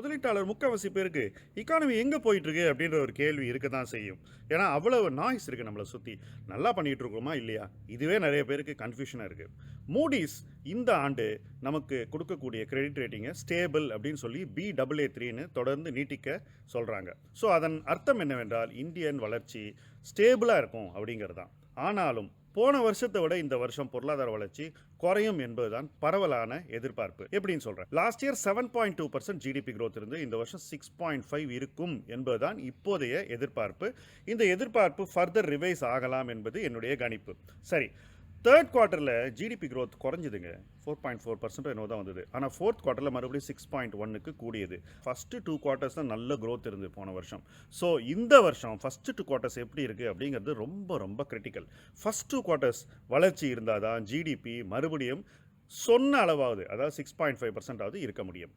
முதலீட்டாளர் முக்கால்வாசி பேருக்கு இக்கானமி எங்கே போயிட்டுருக்கு அப்படின்ற ஒரு கேள்வி இருக்க தான் செய்யும். ஏன்னா அவ்வளவு நாய்ஸ் இருக்குது நம்மளை சுற்றி நல்லா பண்ணிகிட்டு இருக்கோமா இல்லையா? இதுவே நிறைய பேருக்கு கன்ஃபியூஷனாக இருக்குது மூடிஸ் இந்த ஆண்டு நமக்கு கொடுக்கக்கூடிய கிரெடிட் ரேட்டிங்கை ஸ்டேபிள் அப்படின்னு சொல்லி பி டபுள் ஏ த்ரீன்னு தொடர்ந்து நீட்டிக்க சொல்கிறாங்க ஸோ அதன் அர்த்தம் என்னவென்றால் இந்தியன் வளர்ச்சி ஸ்டேபிளாக இருக்கும் அப்படிங்கிறது தான் ஆனாலும் போன வருஷத்தை விட இந்த வருஷம் பொருளாதார வளர்ச்சி குறையும் என்பதுதான் பரவலான எதிர்பார்ப்பு. எப்படின்னு சொல்றேன். Last year seven point two percent GDP growth இருந்து இந்த வருஷம் சிக்ஸ் பாயிண்ட் ஃபைவ் இருக்கும் என்பதுதான் இப்போதைய எதிர்பார்ப்பு. இந்த எதிர்பார்ப்பு ஃபர்தர் ரிவைஸ் ஆகலாம் என்பது என்னுடைய கணிப்பு. சரி தேர்ட் குவார்ட்டரில் ஜிடிபி க்ரோத் குறைஞ்சிதுங்க. ஃபோர் பாயிண்ட் ஃபோர் பர்சன்ட் என்னவோ தான் வந்தது. ஆனால் ஃபோர்த் குவார்ட்டரில் மறுபடியும் சிக்ஸ் பாயிண்ட் ஒன்னுக்கு கூடியது. ஃபஸ்ட்டு டூ குவார்ட்டர்ஸ் தான் நல்ல க்ரோத் இருந்து போன வருஷம். ஸோ இந்த வருஷம் ஃபஸ்ட்டு டூ குவார்ட்டர்ஸ் எப்படி இருக்குது அப்படிங்கிறது ரொம்ப ரொம்ப கிரிட்டிக்கல் ஃபஸ்ட் டூ குவார்ட்டர்ஸ் வளர்ச்சி இருந்தால் தான் ஜிடிபி மறுபடியும் சொன்ன அளவாவது அதாவது சிக்ஸ் பாயிண்ட் ஃபைவ் பர்சன்டாவது இருக்க முடியும்.